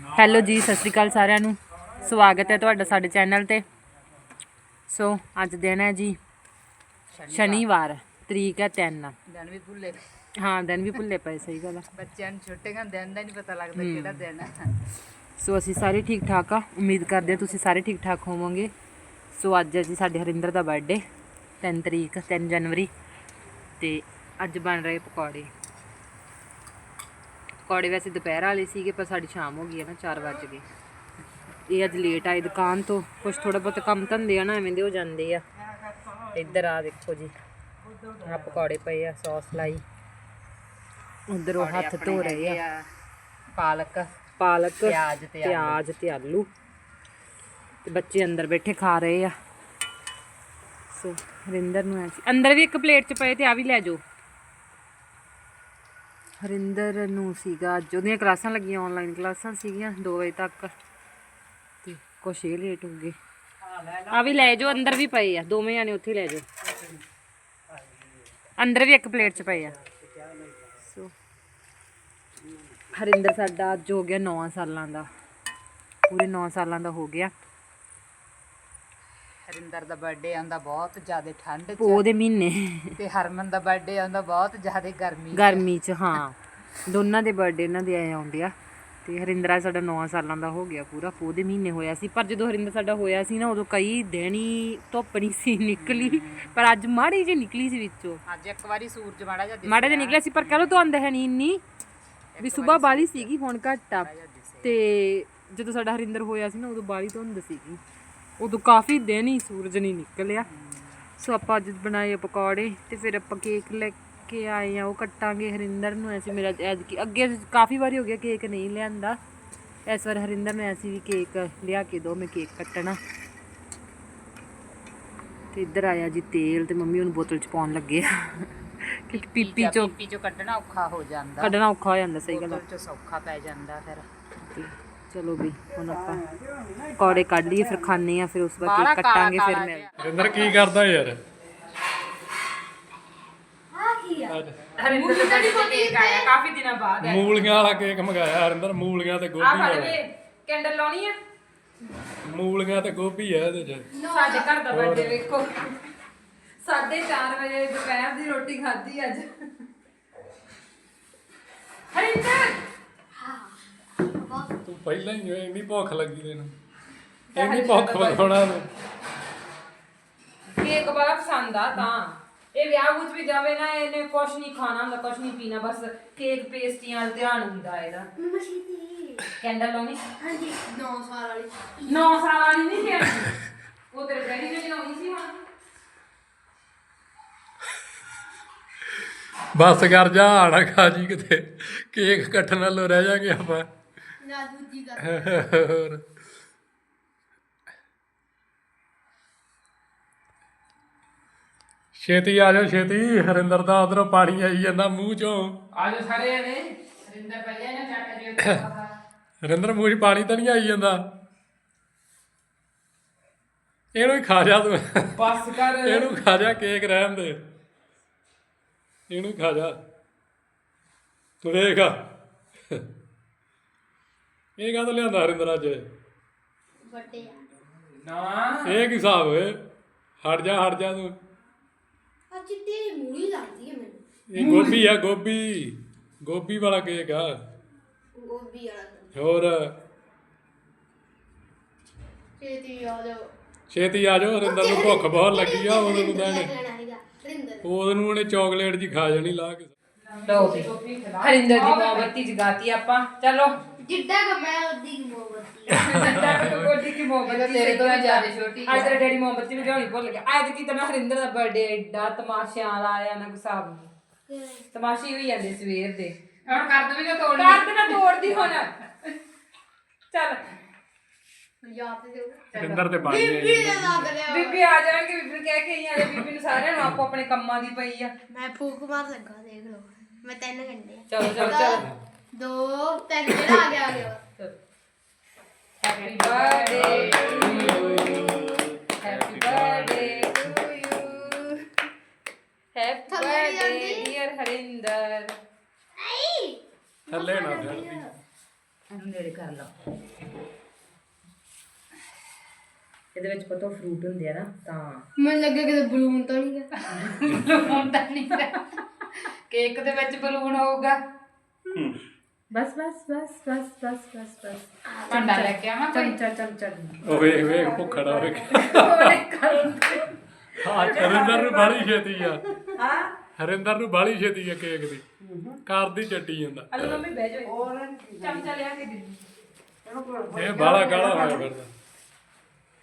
Hello ਜੀ ਸਤਿ ਸ਼੍ਰੀ ਅਕਾਲ ਸਾਰਿਆਂ ਨੂੰ। ਸਵਾਗਤ ਹੈ ਤੁਹਾਡਾ ਸਾਡੇ ਚੈਨਲ ਤੇ। ਸੋ ਅੱਜ ਦਿਨ ਹੈ ਜੀ। ਸ਼ਨੀਵਾਰ। ਤਰੀਕ ਹੈ 3 ਦਿਨ ਵੀ ਭੁੱਲੇ ਹਾਂ ਦਿਨ ਵੀ ਭੁੱਲੇ ਪਏ ਸਹੀ ਗੱਲ ਆ। ਬੱਚਿਆਂ ਨੂੰ ਛੁੱਟੀਆਂ ਦਿਨ ਦਾ ਨਹੀਂ ਪਤਾ ਲੱਗਦਾ ਕਿਹੜਾ ਦਿਨ ਹੈ ਸੋ ਅਸੀਂ ਸਾਰੇ ਠੀਕ ਠਾਕ ਆ। ਉਮੀਦ ਕਰਦੇ ਹਾਂ ਤੁਸੀਂ ਸਾਰੇ ਠੀਕ ਠਾਕ ਹੋਵੋਗੇ। ਸੋ ਅੱਜ ਹੈ ਜੀ ਸਾਡੇ ਹਰਿੰਦਰ ਦਾ ਬਰਥਡੇ 3 ਤਰੀਕ 3 ਜਨਵਰੀ। ਤੇ ਅੱਜ ਬਣ ਰਹੇ ਪਕੌੜੇ। ਪਕੌੜੇ ਵੈਸੇ ਦੁਪਹਿਰ ਵਾਲੇ ਸੀਗੇ ਪਰ ਸਾਡੀ ਸ਼ਾਮ ਹੋ ਗਈ ਹੈ ਨਾ 4 ਵਜ ਗਏ। ਇਹ ਅੱਜ ਲੇਟ ਆਏ ਦੁਕਾਨ ਤੋਂ। ਕੁਝ ਥੋੜਾ ਬਹੁਤ ਕੰਮ ਧੰਦੇ ਆ ਨਾ ਐਵੇਂ ਦੇ ਹੋ ਜਾਂਦੇ ਆ। ਇੱਧਰ ਆ ਦੇਖੋ ਜੀ। ਆ ਪਕੌੜੇ ਪਏ ਆ ਸੌਸ ਲਾਈ। ਉਧਰ ਉਹ ਹੱਥ ਧੋ ਰਹੇ ਆ। ਪਾਲਕ ਪਾਲਕ ਪਿਆਜ਼ ਤੇ ਆਲੂ। ਪਿਆਜ਼ ਤੇ ਆਲੂ। ਤੇ ਬੱਚੇ ਅੰਦਰ ਬੈਠੇ ਖਾ ਰਹੇ ਆ। ਸੋ ਹਰਿੰਦਰ ਨੂੰ ਐਸੀ ਅੰਦਰ ਵੀ ਇੱਕ ਪਲੇਟ ਚ ਪਏ ਤੇ ਆ ਵੀ ਲੈ ਜਾਓ। ਹਰਿੰਦਰ ਨੂੰ ਸੀਗਾ, ਅੱਜ ਉਹਦੀਆਂ ਕਲਾਸਾਂ ਲੱਗੀਆਂ ਆਨਲਾਈਨ ਕਲਾਸਾਂ ਸੀਗੀਆਂ 2 ਵਜੇ ਤੱਕ। ਤੇ ਕੁਛ ਇਹ ਲੇਟ ਹੋ ਗਏ। ਆ ਵੀ ਲੈ ਜਾਓ, ਅੰਦਰ ਵੀ ਪਏ ਆ। ਦੋਵੇਂ ਜਾਣੇ ਉੱਥੇ ਲੈ ਜਾਓ। ਅੰਦਰ ਵੀ ਇੱਕ ਪਲੇਟ ਚ ਪਏ ਆ। ਸੋ ਹਰਿੰਦਰ ਸਾਡਾ ਅੱਜ ਹੋ ਗਿਆ 9 ਸਾਲਾਂ ਦਾ। ਪੂਰੇ 9 ਸਾਲਾਂ ਦਾ ਹੋ ਗਿਆ। ਹਰਿੰਦਰ ਦਾ ਬਰਥਡੇ ਆਉਂਦਾ ਬਹੁਤ ਜ਼ਿਆਦਾ ਠੰਡ ਚ। ਦੇ ਮਹੀਨੇ। ਤੇ ਹਰਮਨ ਦਾ ਬਰਥਡੇ ਆਉਂਦਾ ਬਹੁਤ ਜ਼ਿਆਦਾ ਗਰਮੀ ਗਰਮੀ ਚ ਹਾਂ। ਦੋਨਾਂ ਦੇ ਬਰਥਡੇ ਇਹਨਾਂ ਦੇ ਆਏ ਆਉਂਦੇ ਆ। ਤੇ ਹਰਿੰਦਰ ਸਾਡਾ 9 ਸਾਲਾਂ ਦਾ ਹੋ ਗਿਆ ਪੂਰਾ ਪੋਹ ਦੇ ਮਹੀਨੇ ਹੋਇਆ ਸੀ। ਪਰ ਜਦੋਂ ਹਰਿੰਦਰ ਸਾਡਾ ਹੋਇਆ ਸੀ ਨਾ ਉਦੋਂ ਕਈ ਦਿਨ ਹੀ ਧੁੱਪ ਨਹੀਂ ਸੀ ਨਿਕਲੀ। ਪਰ ਅੱਜ ਮਾੜੀ ਜਿਹੀ ਨਿਕਲੀ ਸੀ ਵਿੱਚੋਂ। ਅੱਜ ਇੱਕ ਵਾਰੀ ਸੂਰਜ ਮਾੜਾ ਜਿਹਾ ਮਾੜਾ ਜਿਹਾ ਨਿਕਲਿਆ ਸੀ ਪਰ ਕਹ ਲੋ ਧੁੰਦ ਹੈ ਨਹੀਂ ਇੰਨੀ। ਵੀ ਸਵੇਰ ਬਾਲੀ ਸੀਗੀ ਹੁਣ ਘੱਟ ਆ। ਤੇ ਜਦੋਂ ਸਾਡਾ ਹਰਿੰਦਰ ਹੋਇਆ ਸੀ ਨਾ ਉਦੋਂ ਬਾਲੀ ਧੁੰਦ ਸੀਗੀ। ਉਦੋਂ ਕਾਫੀ ਦਿਨ ਹੀ ਸੂਰਜ ਨਹੀਂ ਨਿਕਲਿਆ। ਸੋ ਆਪਾਂ ਅੱਜ ਬਣਾਏ ਪਕੌੜੇ ਤੇ ਫਿਰ ਆਪਾਂ ਕੇਕ ਲੈ ਕੇ ਆਏ ਆ ਉਹ ਕੱਟਾਂਗੇ। ਹਰਿੰਦਰ ਨੂੰ ਐਸੀ ਮੇਰਾ ਐਜ ਕੀ ਅੱਗੇ ਕਾਫੀ ਵਾਰੀ ਹੋ ਗਿਆ ਕੇਕ ਨਹੀਂ ਲਿਆਂਦਾ। ਇਸ ਵਾਰ ਹਰਿੰਦਰ ਨੇ ਐਸੀ ਵੀ ਕੇਕ ਲਿਆ ਕੇ ਦੋ ਮੈਂ ਕੇਕ ਕੱਟਣਾ। ਤੇ ਇੱਧਰ ਆਇਆ ਜੀ ਤੇਲ ਤੇ ਮੰਮੀ ਉਹਨੂੰ ਬੋਤਲ ਚ ਪਾਉਣ ਲੱਗੇ ਆ। ਕਿ ਪੀਪੀ ਚੋਂ ਪੀਪੀ ਚੋਂ ਕੱਢਣਾ ਔਖਾ ਹੋ ਜਾਂਦਾ। ਕੱਢਣਾ ਔਖਾ ਹੋ ਜਾਂਦਾ ਸਹੀ ਗੱਲ ਆ। ਬੋਤਲ ਚ ਸੌਖਾ ਪੈ ਜਾਂਦਾ ਫਿਰ। ਚਲੋ ਵੀ ਹੁਣ ਆਪਾਂ ਪਕੌੜੇ ਕੱਢ ਲਈਏ ਫਿਰ ਖਾਣੇ ਆ ਫਿਰ ਉਸ ਬਾਅਦ ਕੇਕ ਕੱਟਾਂਗੇ ਫਿਰ ਮਿਲ ਰਿੰਦਰ ਕੀ ਕਰਦਾ ਯਾਰ? ਹਰਿੰਦਰ ਦੇ ਬਰਥਡੇ ਕੇਕ ਆਇਆ ਕਾਫੀ ਦਿਨਾਂ ਬਾਅਦ ਮੂਲੀਆਂ ਵਾਲਾ ਕੇਕ ਮੰਗਾਇਆ ਰਿੰਦਰ ਮੂਲੀਆਂ ਤੇ ਗੋਭੀ ਵਾਲਾ। ਕੈਂਡਲ ਲਾਉਣੀ ਆ? ਮੂਲੀਆਂ ਤੇ ਗੋਭੀ ਹੈ ਇਹਦੇ ਚ। ਸਾਡੇ ਘਰ ਦਾ ਬਰਥਡੇ ਵੇਖੋ। 4:30 ਵਜੇ ਦੁਪਹਿਰ ਦੀ ਰੋਟੀ ਖਾਧੀ ਅੱਜ। ਹਰਿੰਦਰ ਤੂੰ ਪਹਿਲਾਂ ਹੀ ਇੰਨੀ ਭੁੱਖ ਲੱਗੀ ਤੈਨੂੰ। ਇੰਨੀ ਭੁੱਖ ਵਗਾਉਣਾ ਤੂੰ। ਕੇਕ ਬੜਾ ਪਸੰਦ ਆ ਤਾਂ। ਇਹ ਵਿਆਹ ਵਿੱਚ ਵੀ ਜਾਵੇ ਨਾ ਇਹਨੇ ਕੁਛ ਨਹੀਂ ਖਾਣਾ ਹੁੰਦਾ ਕੁਛ ਨਹੀਂ ਪੀਣਾ ਬਸ ਕੇਕ ਪੇਸਟੀਆਂ ਵੱਲ ਧਿਆਨ ਹੁੰਦਾ ਇਹਦਾ। ਕੈਂਡਲ ਲਾਉਣੀ? ਹਾਂਜੀ 9 ਸਾਲ ਵਾਲੀ। 9 ਸਾਲ ਵਾਲੀ ਨਹੀਂ ਖੇਡਦੀ ਉਹ ਤੇਰੇ ਡੈਡੀ ਨੇ ਜਨਾਉਣੀ ਸੀ ਹੁਣ। ਬਸ ਕਰ ਜਾ ਆਣਾ ਖਾ ਜੀ ਕਿਤੇ। ਕੇਕ ਕੱਟਣ ਨਾਲੋਂ ਰਹਿ ਜਾਗੇ ਆਪਾਂ। ਨਾ ਦੂਜੀ ਗੱਲ। ਹੋਰ। ਛੇਤੀ ਆ ਜਾਓ ਛੇਤੀ। ਹਰਿੰਦਰ ਦਾ ਉਧਰੋਂ ਪਾਣੀ ਆਈ ਜਾਂਦਾ ਮੂੰਹ ਚੋਂ। ਆ ਜਾ ਸਾਰੇ ਜਣੇ ਹਰਿੰਦਰ ਪਹਿਲੇ ਨਾ ਚੱਕ ਜਿਓ ਹਰਿੰਦਰ ਮੂੰਹ 'ਚ ਪਾਣੀ ਤਾਂ ਨਹੀਂ ਆਈ ਜਾਂਦਾ। ਇਹਨੂੰ ਹੀ ਖਾ ਜਾ ਤੂੰ। ਬਸ ਕਰ। ਇਹਨੂੰ ਖਾ ਜਾ ਕੇਕ ਰਹਿਣ ਦੇ। ਇਹਨੂੰ ਖਾ ਜਾ। ਤੂੰ ਦੇਖ। ਇਹ ਕਾਹਤੋਂ ਲਿਆਂਦਾ ਹਰਿੰਦਰ ਅੱਜ? ਵੱਡੇ ਆ। ਨਾ। ਇਹ ਕੀ ਹਿਸਾਬ ਓਏ ਹਟ ਜਾ ਹਟ ਜਾ ਤੂੰ। ਆ ਚਿੱਟੀ ਮੂਲੀ ਲੱਗਦੀ ਹੈ ਮੈਨੂੰ। ਇਹ ਗੋਭੀ ਆ ਗੋਭੀ। ਗੋਭੀ ਵਾਲਾ ਕੇਕ ਆ। ਗੋਭੀ ਵਾਲਾ ਤਾਂ। ਹੋਰ? ਛੇਤੀ ਆ ਜਾਓ। ਛੇਤੀ ਆ ਜਾਓ ਹਰਿੰਦਰ ਨੂੰ ਭੁੱਖ ਬਹੁਤ ਲੱਗੀ ਆ ਉਹਨੂੰ ਨੂੰ ਤਾਂ ਇਹਨੇ ਲੈਣਾ ਹੈਗਾ। ਰਿੰਦਰ ਉਹਨੂੰ ਉਹਨੇ ਚਾਕਲੇਟ ਜੀ ਖਾ ਜਾਣੀ ਲਾ ਕੇ ਲਓ ਵੀ ਹਰਿੰਦਰ ਦੀ ਮੋਮਬੱਤੀ ਜਗਾਤੀ ਆਪਾਂ। ਚਲੋ। ਜਿੱਡਾ ਕਿ ਮੈਂ ਉਹਦੀ ਮੋਮਬੱਤੀ ਗੋਡੀ ਕੀ ਮੋਮਬੱਤੀ ਤੇਰੇ ਤੋਂ ਵੀ ਜ਼ਿਆਦਾ ਛੋਟੀ ਅੱਜ ਤੇਰੇ ਡੈਡੀ ਮੋਮਬੱਤੀ ਵਜਾਉਣੀ ਭੁੱਲ ਗਿਆ। ਅੱਜ ਕੀ ਤਾਂ ਹਰਿੰਦਰ ਦਾ ਬਰਥਡੇ ਐਡਾ ਤਮਾਸ਼ਿਆਂ ਵਾਲਾ ਆਇਆ ਨਾ ਗੁਸਾਬ ਨੂੰ। ਤਮਾਸ਼ੇ ਹੋਈ ਜਾਂਦੇ ਸਵੇਰ ਦੇ। ਹੁਣ ਕਰ ਦਵੇਂਗਾ ਤੋੜ ਕਰ ਨਾ ਤੋੜਦੀ ਹੁਣ। ਚੱਲ। ਯਾਦ ਤੇ ਬਣ ਬੀਬੀ ਗਏ ਦੇ ਲੱਗ ਲਿਆ ਬੀਬੀ ਆ ਜਾਣਗੇ ਬੀਬੀ ਨੂੰ ਕਹਿ ਕੇ ਆਈ ਆ ਬੀਬੀ ਨੂੰ ਸਾਰਿਆਂ ਨੂੰ ਆਪੋ ਆਪਣੇ ਕੰਮਾਂ ਦੀ ਪਈ ਆ। ਮੈਂ ਫੂਕ ਮਾਰ ਲੱਗਾ ਦੇਖ ਲਓ। ਮੈਂ ਤਿੰਨ ਘੰਟੇ ਚਲੋ ਚਲੋ ਚਲੋ। ਦੋ ਤਿੰਨ ਜਿਹੜਾ ਆ ਗਿਆ ਆ ਗਿਆ happy birthday to you happy birthday to you happy ਥੱਲੇ ਨੀ ਬਰਥਡੇ ਜਾਂਦੀ। ਡੀਅਰ ਹਰਿੰਦਰ। ਆਈ। ਥੱਲੇ ਨਾ ਚੜਦੀ ਨੇੜੇ ਕਰ ਲਓ ਇਹਦੇ ਵਿੱਚ ਪਤਾ ਫਰੂਟ ਹੁੰਦੇ ਆ ਨਾ ਤਾਂ। ਮੈਨੂੰ ਲੱਗਾ ਕਿ ਬਲੂਨ ਤਾਂ ਨਹੀਂ ਗਾ ਬਲੂਨ ਤਾਂ ਨਹੀਂ ਕੇਕ ਦੇ ਵਿੱਚ ਬਲੂਨ ਹੋਊਗਾ। ਬਸ ਬਸ ਬਸ ਬਸ ਬਸ ਬਸ ਬਸ। ਭਾਂਡਾ ਲੈ ਕੇ ਆਵਾਂ ਕੋਈ? ਚਮਚਾ ਚਮਚਾ ਉਹ ਵੇਖ ਵੇਖ ਭੁੱਖੜਾ ਵੇਖ ਹਾਂ ਹਰਿੰਦਰ ਨੂੰ ਬਾਲੀ ਛੇਤੀ ਆ। ਹਾਂ। ਹਰਿੰਦਰ ਨੂੰ ਬਾਲੀ ਛੇਤੀ ਆ ਕੇਕ ਦੀ। ਕਰਦੀ ਚੱਟੀ ਜਾਂਦਾ। ਅਲੇ ਮੰਮੀ ਬਹਿ ਜਾਓ। ਹੋਰ ਚਮਚਾ ਲਿਆ ਕੇ ਦੇ ਇਹ ਬਾਲਾ ਕਾਲਾ ਹੋਇਆ ਫਿਰਦਾ।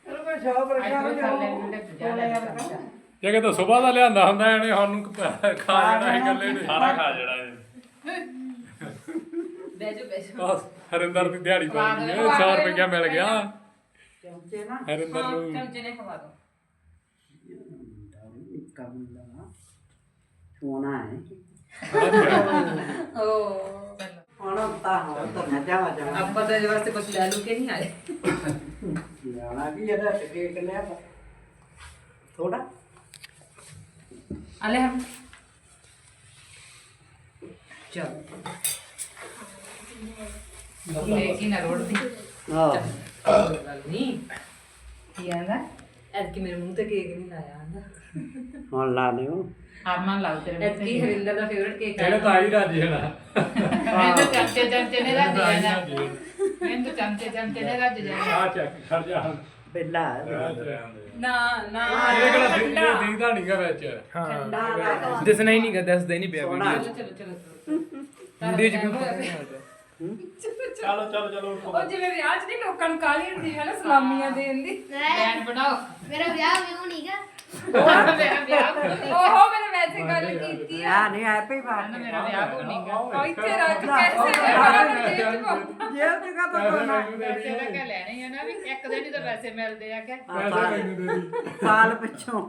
ਚਲੋ ਕੋਈ ਸ਼ੌਪ ਰੱਖਿਆ ਹੋਇਆ ਜਾ। ਜੇ। ਕਿਤੇ ਸਵੇਰ ਦਾ ਲਿਆਂਦਾ ਹੁੰਦਾ ਇਹਨੇ ਸਾਨੂੰ ਖਾ ਜਾਣਾ ਸੀ ਇਕੱਲੇ ਨੇ। ਸਾਰਾ ਖਾ ਜੜਾ ਇਹ। ਜਾਓ ਬਸ ਹਰਿੰਦਰ ਦੀ ਦਿਹਾੜੀ ਬਣ ਗਈ 100 ਰੁਪਇਆ ਮਿਲ ਗਿਆ। ਚਮਚੇ ਨਾ ਹਰਿੰਦਰ ਨੂੰ। ਚਮਚੇ ਨੇ ਖਵਾ ਦੋ ਕੰਮ ਦਾ ਸੋਨਾ ਹੈ ਓ ਹੁਣ ਤਾਂ ਹੋ ਤਾਂ ਨਾ ਜਾਵਾ ਜਾਵਾ ਆਪਾਂ ਤਾਂ ਇਹਦੇ ਵਾਸਤੇ ਕੁਝ ਲੈ ਲੂ ਕੇ ਨਹੀਂ ਆਏ। ਜਾਣਾ ਵੀ ਇਹਦਾ ਕੇਕ ਲਿਆ ਥੋੜਾ ਅਲੇ ਹਮ। ਚਲ। ਕੇਕ ਹੀ ਨਾ ਰੋੜਦੀ ਹਾਂ। ਗੱਲ ਨਹੀਂ। ਕੀ ਆਂਦਾ? ਐਤਕੀ ਮੇਰੇ ਮੂੰਹ ਤੇ ਕੇਕ ਨਹੀਂ ਲਾਇਆ ਆਂਦਾ। ਹੁਣ ਲਾ ਲਿਓ। ਹਾਰਮਨ ਲਾਉ ਤੇਰੇ ਮੂੰਹ ਐਤਕੀ ਹਰਿੰਦਰ ਦਾ ਫੇਵਰਟ ਕੇਕ ਇਹਨੇ ਤਾਂ ਆਈ ਰਾਜੀ ਹੋਣਾ ਮੈਂ ਤਾਂ ਚਮਚੇ ਚਮਚੇ ਨੇ ਰੱਜ ਜਾਣਾ। ਮੈਂ ਤਾਂ ਚਮਚੇ ਚਮਚੇ ਨੇ ਰੱਜ ਜਾਣਾ। ਆ ਚੱਕ ਖੜ ਜਾ। ਹੁਣ ਬਿੱਲਾ ਨਾ ਨਾ ਇਹ ਕਿਹੜਾ ਦੀਦਾ ਦੀਦਾ ਨਹੀਂਗਾ ਵਿੱਚ। ਦੱਸਣਾ ਹੀ ਨਹੀਂ ਗਾ ਦੱਸਦਾ ਹੀ ਨਹੀਂ ਪਿਆ ਸੋਨਾ ਚਲੋ ਚਲੋ ਚਲੋ ਵੀਡੀਓ ਚ ਕੋਈ ਪਤਾ ਨਹੀਂ ਲੱਗਦਾ। ਚਲੋ ਚਲੋ ਚਲੋ ਉਹ ਜਿਵੇਂ ਵਿਆਹ 'ਚ ਨਹੀਂ ਲੋਕਾਂ ਨੂੰ ਕਾਲੀ ਹੁੰਦੀ ਹੈ ਨਾ ਸਲਾਮੀਆਂ ਦੇਣ ਦੀ। ਬੈਂਡ ਬਣਾਓ। ਮੇਰਾ ਵਿਆਹ ਵੀ ਹੋਣੀਗਾ ਮੇਰਾ ਵਿਆਹ ਓਹੋ ਮੈंने ਵੈਸੇ ਗੱਲ ਕੀਤੀ ਆ। ਆ ਨਹੀਂ ਹੈਪੀ ਬਰਥਡੇ ਮੇਰਾ ਵਿਆਹ ਹੋਣੀਗਾ ਉਹ ਇੱਥੇ ਰੱਖ ਕੈਸੇ ਜੇਬ ਕਾ ਤਾਂ ਕਹਿ ਲੈਣੇ ਆ ਨਾ ਵੀ ਇੱਕ ਦਿਨ ਹੀ ਤਾਂ ਪੈਸੇ ਮਿਲਦੇ ਆ ਕਿ ਪੈਸੇ ਮੈਨੂੰ ਦੇ ਦੀ। ਸਾਲ ਪਿੱਛੋਂ।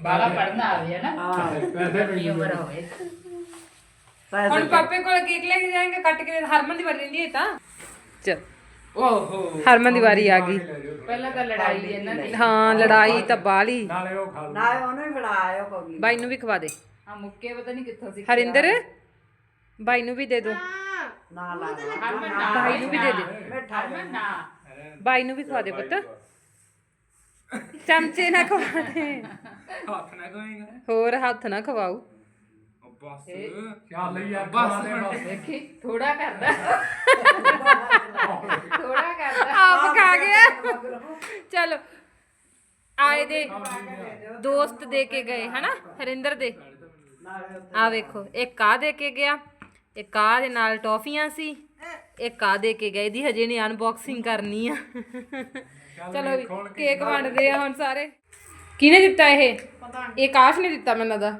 ਬਾਲਾ ਪੜਨਾ ਆਵੇ ਨਾ। ਹਾਂ। ਪੈਸੇ ਕੀ ਉਮਰ ਹੋਵੇ। ਪੈਸੇ ਹੁਣ ਪਾਪੇ ਕੋਲ ਕੇਕ ਲੈ ਕੇ ਜਾਏਂਗੇ ਕੱਟ ਕੇ ਹਰਮਨ ਦੀ ਵਾਰੀ ਰਹਿੰਦੀ ਹੈ ਤਾਂ। ਚਲ। ਓਹੋ। ਹਰਮਨ ਦੀ ਵਾਰੀ ਆ ਗਈ। ਪਹਿਲਾਂ ਤਾਂ ਲੜਾਈ ਇਹਨਾਂ ਦੀ। ਹਾਂ ਲੜਾਈ ਤਾਂ ਬਾਲੀ। ਨਾਲੇ ਉਹ ਖਾ ਲੂ ਨਾ ਉਹਨੇ ਵੀ ਫੜਾ ਆਇਓ ਕੋਲੀ ਬਾਈ ਨੂੰ ਵੀ ਖਵਾ ਦੇ। ਆ ਮੁੱਕੇ ਪਤਾ ਨਹੀਂ ਕਿੱਥੋਂ ਸੀ ਹਰਿੰਦਰ ਬਾਈ ਨੂੰ ਵੀ ਦੇ ਦੋ। ਨਾ ਹਰਮਨ ਨਾ। ਭਾਈ ਨੂੰ। ਵੀ ਦੇ ਦੇ। ਹਰਮਨ ਨਾ। ਬਾਈ ਨੂੰ ਵੀ ਖਵਾ ਦੇ ਪੁੱਤ। ਚਮਚੇ ਨਾ ਖਵਾ ਦੇ। ਹੱਥ ਨਾ ਕੋਏਗਾ ਹੋਰ ਹੱਥ ਨਾ ਖਵਾਓ। ਬਸ। ਚੱਲ ਯਾਰ ਬਸ। ਦੇਖੀ ਥੋੜਾ ਕਰਦਾ। ਥੋੜਾ ਕਰਦਾ। ਆਪ ਖਾ ਗਿਆ। ਚਲੋ ਆਏ ਦੇ ਦੋਸਤ ਦੇ ਕੇ ਗਏ ਹਨਾ? ਹਰਿੰਦਰ ਦੇ। ਆ ਵੇਖੋ ਇੱਕ ਆ ਦੇ ਕੇ ਗਿਆ ਇੱਕ ਆ ਦੇ ਨਾਲ ਟੌਫੀਆਂ ਸੀ ਇੱਕ ਆ ਦੇ ਕੇ ਗਏ ਦੀ ਹਜੇ ਨੇ ਅਨਬਾਕਸਿੰਗ ਕਰਨੀ ਆ। ਚਲੋ ਵੀ ਕੇਕ ਵੰਡਦੇ ਆ ਹੁਣ ਸਾਰੇ। ਕਿਹਨੇ ਦਿੱਤਾ ਇਹ? ਇਹ ਕਾਸ਼ ਨੇ ਦਿੱਤਾ ਮੈਨੂੰ ਲੱਗਦਾ।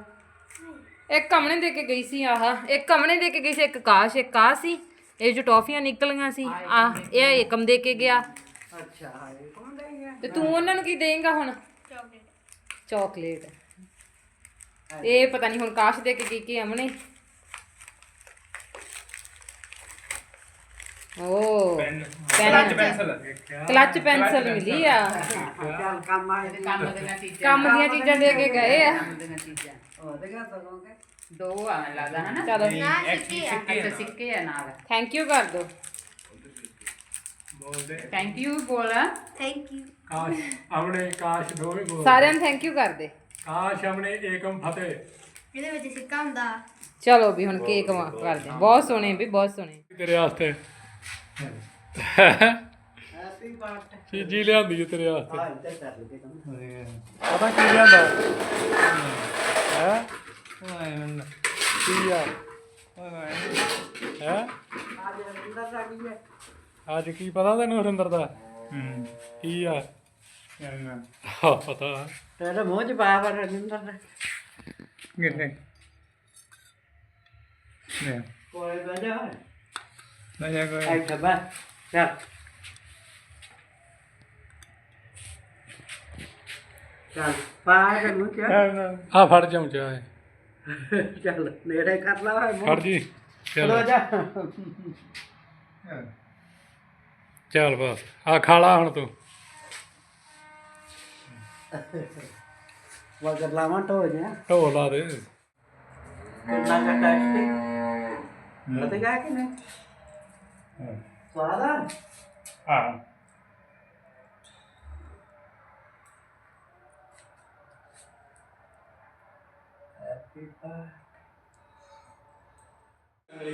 ਇੱਕ ਕਮਣੇ ਦੇ ਕੇ ਗਈ ਸੀ ਆਹ। ਇੱਕ ਕਮਣੇ ਦੇ ਕੇ ਗਈ ਸੀ ਇੱਕ ਕਾਸ਼ ਇੱਕ ਆ ਸੀ। ਇਹ ਜੋ ਟੌਫੀਆਂ ਨਿਕਲੀਆਂ ਸੀ ਆ ਇਹ ਏਕਮ ਦੇ ਕੇ ਗਿਆ। ਅੱਛਾ ਇਹ ਕੌਣ ਦੇ ਗਿਆ? ਤੇ ਤੂੰ ਉਹਨਾਂ ਨੂੰ ਕੀ ਦੇਂਗਾ ਹੁਣ? ਚਾਕਲੇਟ। ਇਹ ਪਤਾ ਨਹੀਂ ਹੁਣ ਕਾਸ਼ ਦੇ ਕੇ ਗਈ ਕਿ ਅਮਨੇ। ਓ। Pen pen pencil. Clutch pencil ਮਿਲੀ ਆ। ਚੱਲ ਕੰਮ ਆ ਕੰਮ ਦੀਆਂ ਚੀਜ਼ਾਂ ਕੰਮ ਦੀਆਂ ਚੀਜ਼ਾਂ ਦੇ ਕੇ ਗਏ ਆ। ਕੰਮ ਦੀਆਂ ਚੀਜ਼ਾਂ ਉਹਦੇ ਕਾ? ਸਗੋਂਗੇ ਦੋ ਆ ਮੈਨੂੰ ਲੱਗਦਾ ਹਨਾ? ਚਲੋ। ਅੱਛਾ ਸਿੱਕੇ ਆ ਨਾਲ। ਥੈਂਕ ਯੂ ਕਰ ਦੋ। ਬੋਲਦੇ। ਥੈਂਕ ਯੂ ਬੋਲ। ਥੈਂਕ ਯੂ ਕਾਸ਼ ਆਪਣੇ ਕਾਸ਼ ਦੋਵੇਂ ਬੋਲ। ਸਾਰਿਆਂ ਨੂੰ ਥੈਂਕ ਯੂ ਕਰ ਦੇ। ਕਾਸ਼ ਆਪਣੇ ਏਕਮ ਫਤਿਹ। ਇਹਦੇ ਵਿੱਚ ਸਿੱਕਾ ਹੁੰਦਾ। ਚਲੋ ਵੀ ਹੁਣ ਕੇਕ ਵਾ ਕਰਦੇ ਹਾਂ। ਬਹੁਤ ਸੋਹਣੇ ਵੀ ਬਹੁਤ ਸੋਹਣੇ ਤੇਰੇ ਵਾਸਤੇ ਹੈਪੀ ਬਰਥਡੇ ਚੀਜ਼ੀ ਲਿਆਂਦੀ ਹੈ ਤੇਰੇ ਵਾਸਤੇ। ਹਾਂ ਇੱਧਰ ਕਰ ਲਈਏ ਕੰਮ ਪਤਾ ਕੀ ਲਿਆਂਦਾ? ਹੈ। ਓਏ ਮੰਨ ਕੀ ਆ? ਹੈ? ਅੱਜ ਰਵਿੰਦਰ ਦਾ ਕੀ ਹੈ? ਅੱਜ ਕੀ ਪਤਾ ਤੈਨੂੰ ਹਰਿੰਦਰ ਦਾ? ਹੂੰ। ਕੀ ਆ? ਯਾਰ ਆਹ, ਪਤਾ। ਤੇਰੇ ਮੂੰਹ ਚ ਪਾਇਆ ਪਰ ਰਵਿੰਦਰ ਦਾ ਕਿੱਥੇ? ਨੇ ਕੋਲੇ ਬਹਿ ਜਾ। ਨਾ ਚੱਲ ਚੱਲ ਪਾ ਕੇ ਮੂੰਹ ਚ ਆ ਫੜ ਚਮਚਾ ਇਹ। ਚੱਲ ਨੇੜੇ ਕਰ ਲਾ ਓਏ ਫੜ ਮੂੰਹ ਜੀ ਚਲੋ ਚਲ ਜਾ ਚੱਲ ਬਸ ਆ ਖਾਲਾ ਹੁਣ ਤੂੰ ਵਗਰ ਲਾਵਾਂ ਟੋ ਜਾ ਢੋਲ ਲਾ ਦੇ ਕਿੰਨਾ ਪਤਾ ਕਿਆ ਕਿ ਨਹੀਂ ਸਵਾਦ ਆ? ਹਾਂ।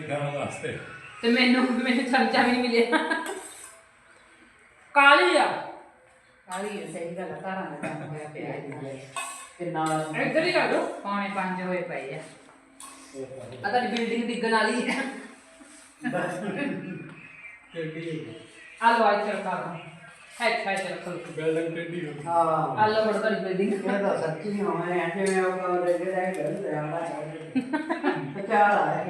ਖਾਣ ਵਾਸਤੇ। ਤੇ ਮੈਨੂੰ ਮੈਨੂੰ ਚਮਚਾ ਵੀ ਨਹੀਂ ਮਿਲਿਆ। ਕਾਲੀ ਆ। ਸਾਰੀ ਇਹ ਸਹੀ ਗੱਲ ਆ, ਘਰਾਂ ਦਾ ਕੰਮ ਹੋਇਆ ਪਿਆ। ਹੈ ਕਿੰਨਾ ਇੱਧਰ ਹੀ ਆ ਲੋ ਪੌਣੇ 5 ਹੋਏ ਪਏ ਆ। ਆ ਤੁਹਾਡੀ ਬਿਲਡਿੰਗ ਡਿੱਗਣ ਵਾਲੀ ਹੈ ਆ ਲੋ ਆਈ ਚਰਕਾ ਹੈ ਹੈ ਚਰਕਾ ਬਿਲਡਿੰਗ ਟੇਢੀ ਹੋ ਗਈ। ਹਾਂ। ਆ ਲੋ ਬੜ ਤੁਹਾਡੀ ਬਿਲਡਿੰਗ ਇਹ ਤਾਂ ਸੱਚੀ ਹੋਣਾ ਹੈ ਜਿਵੇਂ ਉਹ ਕਮਰੇ ਜਿਹੜਾ ਹੈ ਘਰ ਦਾ ਚਾਲ ਆ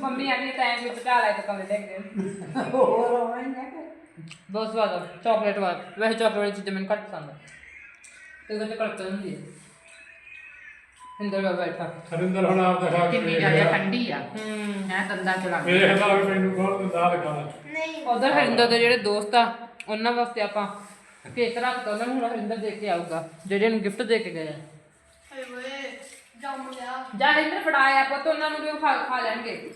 ਮੰਮੀ ਟਾਈਮ ਵਿੱਚ ਤਾਂ ਦੇਖ ਹੋਰ ਹੋਣਾ ਹੀ ਹੈ ਬਹੁਤ ਸਵਾਦ ਚਾਕਲੇਟ ਵਾਲਾ। ਵੈਸੇ ਚਾਕਲੇਟ ਵਾਲੀ ਚੀਜ਼ਾਂ ਮੈਨੂੰ ਘੱਟ ਪਸੰਦ ਆ। ਤੇ ਉਹਦੇ ਕੜਕ ਹੁੰਦੀ। ਹੈ ਅੰਦਰ ਵਾ ਬੈਠਾ। ਹਰਿੰਦਰ ਹੁਣ ਆਪ ਦਿਖਾ ਕੇ ਕਿੰਨੀ ਵੇਖ ਜ਼ਿਆਦਾ ਲਿਆ। ਠੰਡੀ ਆ। ਹੂੰ। ਮੈਂ ਦੰਦਾਂ ਚ ਲੱਗ ਮੇਰੇ ਖਿਲਾਫ ਮੈਨੂੰ ਕੋਲ ਦਾਲ ਖਾ ਨਹੀਂ। ਉਧਰ ਹਰਿੰਦਰ ਦੇ ਜਿਹੜੇ ਦੋਸਤ ਆ ਉਹਨਾਂ ਵਾਸਤੇ ਆਪਾਂ ਕੇਕ ਰੱਖਤਾ ਉਹਨਾਂ ਨੂੰ ਹੁਣ ਹਰਿੰਦਰ ਦੇ ਕੇ ਆਊਗਾ ਜਿਹੜੇ ਨੂੰ ਗਿਫਟ ਦੇ ਕੇ ਗਏ ਆ। ਅਰੇ ਵੇ ਜੰਮ ਗਿਆ। ਜਾਂ ਹਰਿੰਦਰ ਫੜਾਇਆ ਪੁੱਤ ਉਹਨਾਂ ਨੂੰ ਵੀ ਉਹ ਖਾ ਖਾ ਲੈਣਗੇ।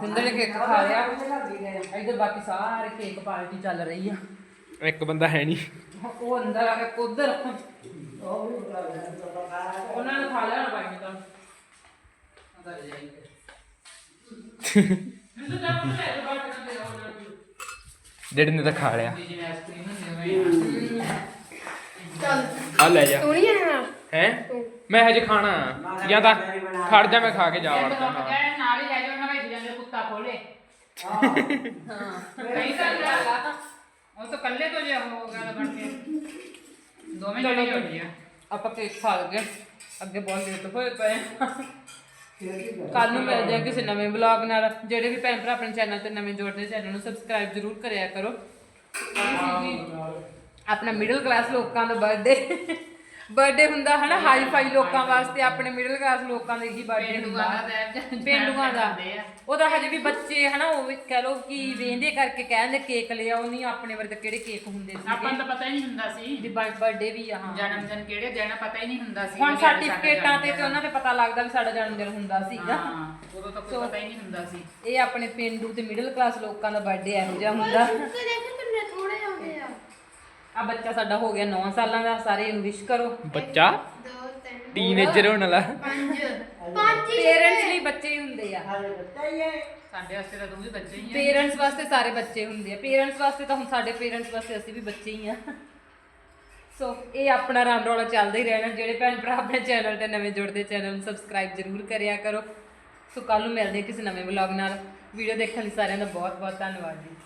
ਹਰਿੰਦਰ ਨੇ ਕੇਕ ਖਾ ਲਿਆ। ਇਧਰ ਬਾਕੀ ਸਾਰੇ ਕੇਕ ਪਾਰਟੀ ਚੱਲ ਰਹੀ ਆ। ਇੱਕ ਬੰਦਾ ਹੈ ਨਹੀਂ। ਉਹ ਅੰਦਰ ਆ ਕੇ ਉਧਰ ਉਹਨਾਂ ਨੇ ਖਾ ਲਿਆ ਨਾ ਬਾਈ ਨੇ ਤਾਂ ਅੰਦਰ ਜਾਈਏ ਪਤਾ ਹੈ ਨੇ ਖਾ ਲਿਆ ਜਿਵੇਂ ਆਈਸਕ੍ਰੀਮ ਹੁੰਦੀ ਹੋਵੇ ਚੱਲ ਆ ਲੈ ਜਾ ਤੂੰ ਨਹੀਂ ਜਾਣਾ ਹੈ ਮੈਂ ਹਜੇ ਖਾਣਾ ਜਾਂ ਤਾਂ ਖੜ ਜਾ ਮੈਂ ਖਾ ਕੇ ਜਾ ਜੇ ਵੜਦਾ ਨਾਲ ਨਾਲ ਹੀ ਲੈ ਜਾਓ ਉਹਨਾਂ ਵਿੱਚ ਜਾਂਦੇ ਕੁੱਤਾ ਖੋਲੇ ਹਾਂ ਕਈ ਆ ਉਹ ਤਾਂ ਕੱਲੇ ਤੋਂ ਜੇ ਹੋ ਗੱਲ ਬਣ ਕੇ ਦੋਵੇਂ ਜਣੇ ਹੋ ਗਏ ਆਪਾਂ ਕੇਕ ਖਾ ਲਗੇ ਅੱਗੇ ਬਹੁਤ ਲੇਟ ਹੋਏ ਪਏ ਕੱਲ ਨੂੰ ਮਿਲਦੇ ਆ ਕਿਸੇ ਨਵੇਂ ਵਲੌਗ ਨਾਲ। ਜਿਹੜੇ ਵੀ ਭੈਣ ਭਰਾ ਆਪਣੇ ਚੈਨਲ ਤੇ ਨਵੇਂ ਜੁੜਦੇ ਚੈਨਲ ਨੂੰ ਸਬਸਕ੍ਰਾਈਬ ਜ਼ਰੂਰ ਕਰਿਆ ਕਰੋ। ਆਪਣਾ ਮਿਡਲ ਕਲਾਸ ਲੋਕਾਂ ਦਾ ਬਰਥਡੇ ਬਰਥਡੇ ਹੁੰਦਾ ਹਨਾ ਹਾਈ ਫਾਈ ਲੋਕਾਂ ਵਾਸਤੇ ਆਪਣੇ ਮਿਡਲ ਕਲਾਸ ਲੋਕਾਂ ਦੇ ਹੀ ਬਰਥਡੇ ਹੁੰਦਾ। ਪੇਂਡੂਆਂ ਦਾ। ਉਹਦਾ ਹਜੇ ਵੀ ਬੱਚੇ ਹਨਾ ਉਹ ਵੀ ਕਹਿ ਲੋ ਕਿ ਵੇਂਦੇ ਕਰਕੇ ਕਹਿੰਦੇ ਕੇਕ ਲਿਆਓ ਨਹੀਂ ਆਪਣੇ ਵਰਗੇ ਕਿਹੜੇ ਕੇਕ ਹੁੰਦੇ ਆਪਾਂ ਨੂੰ ਸੀ ਤਾਂ ਪਤਾ ਹੀ ਨਹੀਂ ਹੁੰਦਾ ਸੀ। ਵੀ ਬਰਥਡੇ ਵੀ ਆ ਹਾਂ। ਜਨਮ ਦਿਨ ਕਿਹੜੇ ਦਿਨ ਪਤਾ ਹੀ ਨਹੀਂ ਹੁੰਦਾ ਸੀ ਹੁਣ ਸਰਟੀਫਿਕੇਟਾਂ ਤੇ ਜਨਮ ਤੇ ਉਹਨਾਂ ਤੇ ਪਤਾ ਲੱਗਦਾ ਵੀ ਸਾਡਾ ਜਨਮ ਦਿਨ ਹੁੰਦਾ ਸੀਗਾ। ਹਾਂ ਉਦੋਂ ਤਾਂ ਕੋਈ ਪਤਾ ਹੀ ਨਹੀਂ ਹੁੰਦਾ ਸੀ। ਇਹ ਆਪਣੇ ਪਿੰਡੂ ਤੇ ਮਿਡਲ ਕਲਾਸ ਲੋਕਾਂ ਦਾ ਬਰਥਡੇ ਇਹੋ ਜਿਹਾ ਹੁੰਦਾ। ਦੇਖ ਕਿੰਨੇ ਥੋੜੇ ਆਉਂਦੇ ਆ। ਆ ਬੱਚਾ ਸਾਡਾ ਹੋ ਗਿਆ 9 ਸਾਲਾਂ ਦਾ ਸਾਰੇ ਇਹਨੂੰ ਵਿਸ਼ ਕਰੋ। ਬੱਚਾ? ਟੀਨੇਜਰ ਹੋਣ ਵਾਲਾ। ਪੰਜ। ਪੰਜ। ਹੀ ਪੇਰੈਂਟਸ ਲਈ ਬੱਚੇ ਹੀ ਹੁੰਦੇ ਆ। ਸਾਡੇ ਵਾਸਤੇ ਤਾਂ ਤੂੰ ਵੀ ਬੱਚੇ ਹੀ ਆ। ਪੇਰੈਂਟਸ ਵਾਸਤੇ ਸਾਰੇ ਬੱਚੇ ਹੁੰਦੇ ਆ। ਪੇਰੈਂਟਸ ਵਾਸਤੇ ਤਾਂ ਹੁਣ ਸਾਡੇ ਪੇਰੈਂਟਸ ਵਾਸਤੇ ਅਸੀਂ ਵੀ ਬੱਚੇ ਹੀ ਆ। ਸੋ ਇਹ ਆਪਣਾ ਰਾਮ ਰੌਲਾ ਚੱਲਦਾ ਹੀ ਰਹਿਣਾ। ਜਿਹੜੇ ਭੈਣ ਭਰਾ ਆਪਣੇ ਚੈਨਲ ਤੇ ਨਵੇਂ ਜੁੜਦੇ ਚੈਨਲ ਨੂੰ ਸਬਸਕ੍ਰਾਈਬ ਜ਼ਰੂਰ ਕਰਿਆ ਕਰੋ। ਸੋ ਕੱਲ ਨੂੰ ਮਿਲਦੇ ਕਿਸੇ ਨਵੇਂ ਵਲੌਗ ਨਾਲ। ਵੀਡੀਓ ਦੇਖਣ ਲਈ ਸਾਰਿਆਂ ਦਾ ਬਹੁਤ ਬਹੁਤ ਧੰਨਵਾਦ ਜੀ।